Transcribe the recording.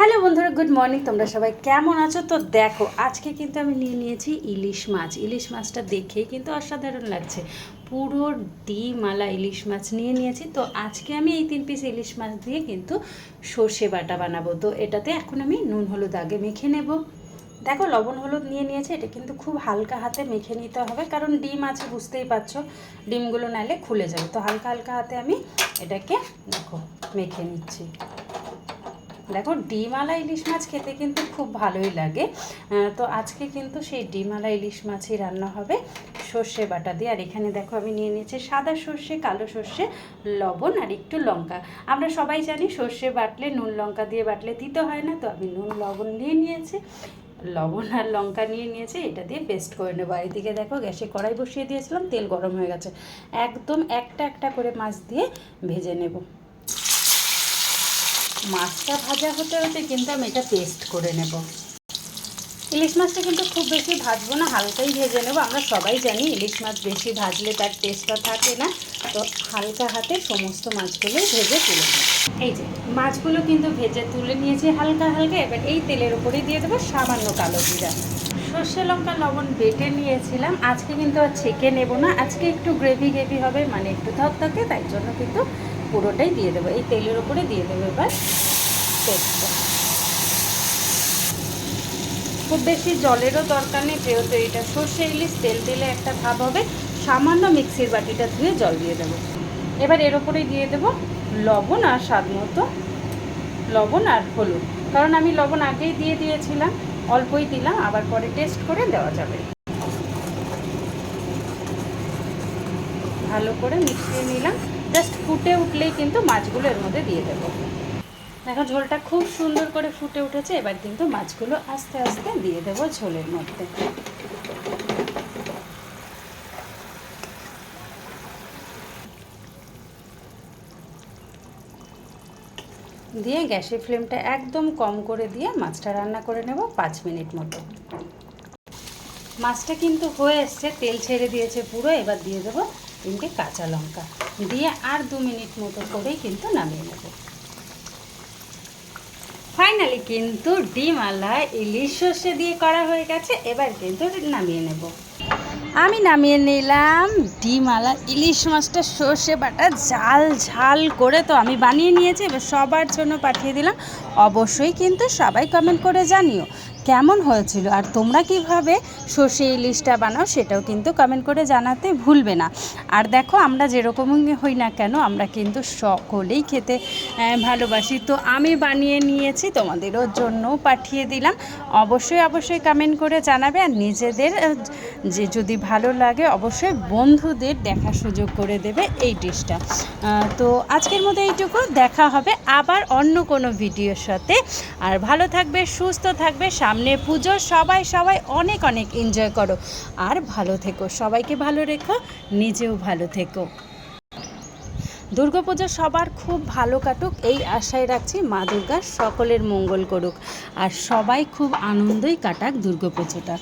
Hello বন্ধুরা, good morning, তোমরা সবাই কেমন আছো? তো দেখো, আজকে কিন্তু আমি নিয়ে নিয়েছি ইলিশ মাছ। ইলিশ মাছটা দেখেই কিন্তু অসাধারণ লাগছে। পুরো ডিমালা ইলিশ মাছ নিয়ে নিয়েছি। তো আজকে আমি এই তিন পিস ইলিশ মাছ দিয়ে কিন্তু সর্ষে বাটা বানাবো। তো এটাতে এখন আমি নুন, হলুদ আগে মেখে নেব। দেখো, লবণ, হলুদ নিয়ে নিয়েছে। এটা কিন্তু খুব হালকা হাতে মেখে নিতে হবে, কারণ ডিম আছে, বুঝতেই পারছ। ডিমগুলো নালে খুলে যাবে। তো হালকা হালকা হাতে আমি এটাকে, দেখো, মেখে নিচ্ছি। দেখো ডিমালা ইলিশ মাছ খেতে কিন্তু খুব ভালোই লাগে। তো আজকে কিন্তু সেই ডিমালা ইলিশ মাছই রান্না হবে সর্ষে বাটা দিয়ে। আর এখানে দেখো, আমি নিয়ে নিয়েছি সাদা সর্ষে, কালো সর্ষে, লবণ আর একটু লঙ্কা। আমরা সবাই জানি সর্ষে বাটলে, নুন লঙ্কা দিয়ে বাটলে দিতে হয় না, তো আমি নুন, লবণ নিয়ে নিয়েছি। লবণ আর লঙ্কা নিয়ে নিয়েছি, এটা দিয়ে পেস্ট করে নেব। আর এদিকে দেখো, গ্যাসে কড়াই বসিয়ে দিয়েছিলাম, তেল গরম হয়ে গেছে। একদম একটা একটা করে মাছ দিয়ে ভেজে নেব। মাছটা ভাজা হতে হতে কিন্তু আমি এটা পেস্ট করে নেব। ইলিশ মাছটা কিন্তু খুব বেশি ভাজবো না, হালকাই ভেজে নেব। আমরা সবাই জানি ইলিশ মাছ বেশি ভাজলে তার টেস্টটা থাকে না। তো হালকা হাতে সমস্ত মাছগুলো ভেজে তুলে নেব। এই যে, মাছগুলো কিন্তু ভেজে তুলে নিয়েছি হালকা হালকা। এবার এই তেলের উপরে দিয়ে দেবো সামান্য কালো জিরা। সর্ষে লঙ্কা, লবণ বেটে নিয়েছিলাম। আজকে কিন্তু আর ছেঁকে নেব না। আজকে একটু গ্রেভি গ্রেভি হবে মানে একটু থকথকে তাই জন্য কিন্তু পুরোটাই দিয়ে দেবো। এই তেলের উপরে দিয়ে দেবো এবার পেস্টটা। খুব বেশি জলেরও দরকার নেই, যেহেতু এটা সর্ষে ইলিশ, তেল দিলে একটা ভাব হবে। সামান্য মিক্সির বাটিটা ধুয়ে জল দিয়ে দেবো। এবার এর ওপরে দিয়ে দেবো লবণ আর স্বাদ মতো। লবণ আর হলুদ। কারণ আমি লবণ আগেই দিয়ে দিয়েছিলাম, অল্পই দিলাম, আবার পরে টেস্ট করে দেওয়া যাবে। ভালো করে মিশিয়ে নিলাম। জাস্ট ফুটে উঠলেই কিন্তু মাছগুলো এর মধ্যে দিয়ে দেবো। দেখো, ঝোলটা খুব সুন্দর করে ফুটে উঠেছে, এবার কিন্তু মাছগুলো আস্তে আস্তে দিয়ে দেবো ঝোলের মধ্যে। দিয়ে গ্যাসের ফ্লেমটা একদম কম করে দিয়ে মাছটা রান্না করে নেব পাঁচ মিনিট মতো। মাছটা কিন্তু হয়ে এসছে, তেল ছেড়ে দিয়েছে পুরো, এবার দিয়ে দেবো তিনটে কাঁচা লঙ্কা দিয়ে আর দু মিনিট মতো করেই কিন্তু নামিয়ে নেব। ফাইনালি কিন্তু ডিম ডিমালা ইলিশ সর্ষে দিয়ে করা হয়ে গেছে, এবার কিন্তু নামিয়ে নেব। আমি নামিয়ে নিলাম ডিম ডিমালা ইলিশ মাছটা সর্ষে বাটা ঝাল ঝাল করে তো আমি বানিয়ে নিয়েছি, এবার সবার জন্য পাঠিয়ে দিলাম। অবশ্যই কিন্তু সবাই কমেন্ট করে জানিও। কেমন হয়েছিল আর তোমরা কীভাবে সর্ষে ইলিশটা বানাও সেটাও কিন্তু কমেন্ট করে জানাতে ভুলবে না। আর দেখো আমরা যেরকমই হই না কেন আমরা কিন্তু সকলেই খেতে ভালোবাসি। তো আমি বানিয়ে নিয়েছি, তোমাদেরও জন্যও পাঠিয়ে দিলাম। অবশ্যই অবশ্যই কমেন্ট করে জানাবে। আর নিজেদের যে যদি ভালো লাগে অবশ্যই বন্ধুদের দেখার সুযোগ করে দেবে এই ডিশটা। তো আজকের মতো এইটুকু, দেখা হবে আবার অন্য কোনো ভিডিওর সাথে। আর ভালো থাকবে, সুস্থ থাকবে সামনে পুজো, সবাই সবাই অনেক অনেক এনজয় করো। আর ভালো থেকো, সবাইকে ভালো রেখো, নিজেও ভালো থেকো। দুর্গাপুজো সবার খুব ভালো কাটুক, এই আশায় রাখছি মা দুর্গা সকলের মঙ্গল করুক। আর সবাই খুব আনন্দই কাটাক দুর্গাপুজোটা।